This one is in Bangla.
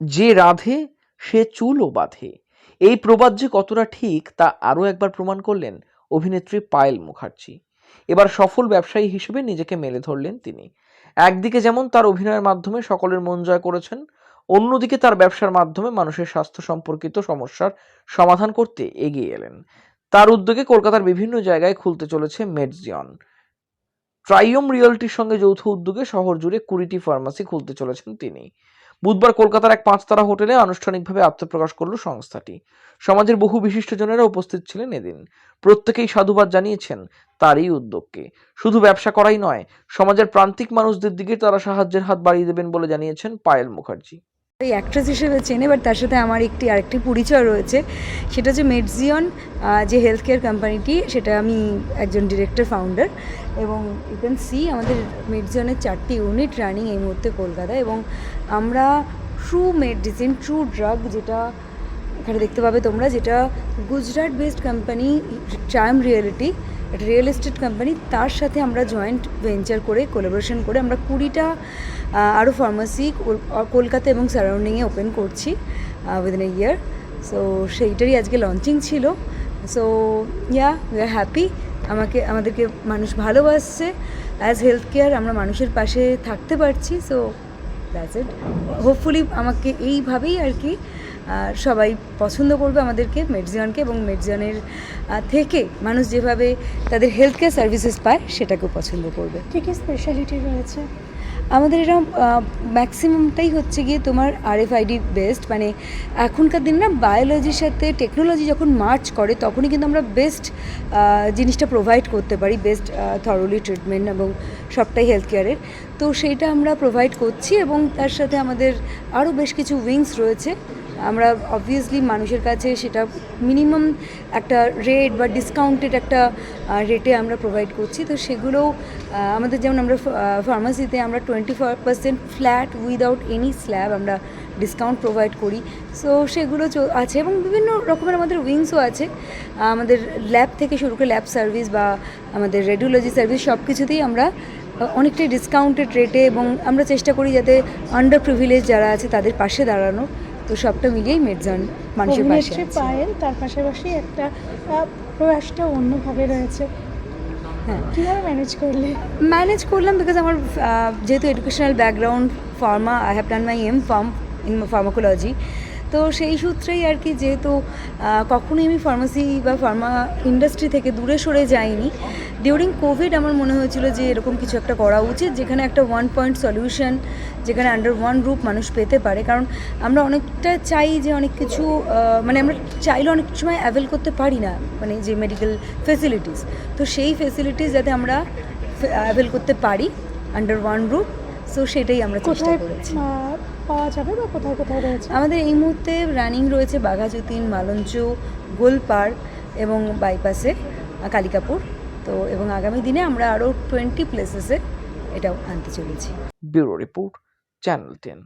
যে রাধে, সে চুলও বাঁধে। এই প্রবাদ যে কতটা ঠিক, তা আরও একবার প্রমাণ করলেন অভিনেত্রী পায়েল মুখার্জি। এবার সফল ব্যবসায়ী হিসেবে নিজেকে মেলে ধরলেন তিনি। একদিকে যেমন তার অভিনয়ের মাধ্যমে সকলের মন জয় করেছেন, অন্যদিকে তার ব্যবসার মাধ্যমে মানুষের স্বাস্থ্য সম্পর্কিত সমস্যার সমাধান করতে এগিয়ে এলেন। তার উদ্যোগে কলকাতার বিভিন্ন জায়গায় খুলতে চলেছে মেডজিয়ন। ট্রাইয়ম রিয়েলটির সঙ্গে যৌথ উদ্যোগে শহর জুড়ে কুড়িটি ফার্মাসি খুলতে চলেছেন তিনি। বুধবার কলকাতার এক পাঁচতারা হোটেলে আনুষ্ঠানিকভাবে আত্মপ্রকাশ করল সংস্থাটি। সমাজের বহু বিশিষ্টজনেরা উপস্থিত ছিলেন এদিন। প্রত্যেকেই সাধুবাদ জানিয়েছেন তারই এই উদ্যোগকে। শুধু ব্যবসা করাই নয়, সমাজের প্রান্তিক মানুষদের দিকে তারা সাহায্যের হাত বাড়িয়ে দেবেন বলে জানিয়েছেন পায়েল মুখার্জি। এই অ্যাক্ট্রেস হিসেবে চেনে বাট তার সাথে আমার একটি, আরেকটি পরিচয় রয়েছে। সেটা হচ্ছে মেডজিয়ন যে হেলথ কেয়ার কোম্পানিটি সেটা আমি একজন ডিরেক্টর ফাউন্ডার এবং ইউ ক্যান সি আমাদের মেডজিয়নের চারটি ইউনিট রানিং এই মুহূর্তে কলকাতায় এবং আমরা ট্রু মেডিসিন ট্রু ড্রাগ যেটা এখানে দেখতে পাবে তোমরা, যেটা গুজরাট বেসড কোম্পানি ট্রায়াম রিয়েলিটি একটা রিয়েল এস্টেট কোম্পানি, তার সাথে আমরা জয়েন্ট ভেঞ্চার করে, কোলাবোরেশন করে আমরা কুড়িটা আরও ফার্মাসি কলকাতা এবং সারাউন্ডিংয়ে ওপেন করছি উইদিন এ ইয়ার সো সেইটারই আজকে লঞ্চিং ছিল। So ya we are happy আমাকে, আমাদেরকে মানুষ ভালোবাসছে। অ্যাজ হেলথ কেয়ার আমরা মানুষের পাশে থাকতে পারছি। সো দ্যাটস ইট হোপফুলি আমাকে এইভাবেই আর কি সবাই পছন্দ করবে আমাদেরকে মেডজিয়ানকে এবং মেডজিয়ানের থেকে মানুষ যেভাবে তাদের হেলথ কেয়ার সার্ভিসেস পায় সেটাকেও পছন্দ করবে। কী কী স্পেশালিটি রয়েছে? আমাদের এরকম ম্যাক্সিমামটাই হচ্ছে গিয়ে তোমার আরএফআইডি বেস্ট মানে এখনকার দিন না বায়োলজির সাথে টেকনোলজি যখন মার্চ করে তখনই কিন্তু আমরা বেস্ট জিনিসটা প্রোভাইড করতে পারি বেস্ট থরলি ট্রিটমেন্ট এবং সবটাই হেলথ কেয়ারের তো সেইটা আমরা প্রোভাইড করছি এবং তার সাথে আমাদের আরও বেশ কিছু উইংস রয়েছে। আমরা অবভিয়াসলি মানুষের কাছে সেটা মিনিমাম একটা রেট বা ডিসকাউন্টেড একটা রেটে আমরা প্রোভাইড করছি। তো সেগুলো আমাদের যেমন আমরা ফার্মাসিতে আমরা twenty percent flat without any slab আমরা ডিসকাউন্ট প্রোভাইড করি। সো সেগুলো আছে এবং বিভিন্ন রকমের আমাদের উইংসও আছে। আমাদের ল্যাব থেকে শুরু করে ল্যাব সার্ভিস বা আমাদের রেডিওলজি সার্ভিস সব কিছুতেই আমরা অনেকটাই ডিসকাউন্টেড রেটে এবং আমরা চেষ্টা করি যাতে আন্ডার প্রিভিলেজ যারা আছে তাদের পাশে দাঁড়ানো তো সবটা মিলিয়েই মেডজন মানুষের পাশে পায়েল তার পাশাপাশি একটা প্রয়াসটা অন্যভাবে রয়েছে। হ্যাঁ। কীভাবে ম্যানেজ করলে? ম্যানেজ করলাম বিকজ আমার যেহেতু educational background pharma I have done my M Pharm in pharmacology তো সেই সূত্রেই আর কি যেহেতু কখনোই আমি ফার্মাসি বা ফার্মা ইন্ডাস্ট্রি থেকে দূরে সরে যাইনি। ডিউরিং কোভিড আমার মনে হয়েছিল যে এরকম কিছু একটা করা উচিত, যেখানে একটা ওয়ান পয়েন্ট সলিউশন যেখানে আন্ডার ওয়ান রুপ মানুষ পেতে পারে। কারণ আমরা অনেকটা চাই যে অনেক কিছু মানে আমরা চাইলে অনেক সময় অ্যাভেল করতে পারি না মানে যে মেডিকেল ফেসিলিটিস তো সেই ফেসিলিটিস যাতে আমরা অ্যাভেল করতে পারি আন্ডার ওয়ান রুপ সো সেটাই আমরা চেষ্টা কোথায় করেছি। পাওয়া যাবে বা কোথায় কোথায় রয়েছে? আমাদের এই মুহূর্তে রানিং রয়েছে বাঘাযতীন মালঞ্চ গোলপার্ক এবং বাইপাসে কালিকাপুর। তো এবং আগামী দিনে আমরা আরও টোয়েন্টি প্লেসেসে এটাও আনতে চলেছি। Bureau report channel ten.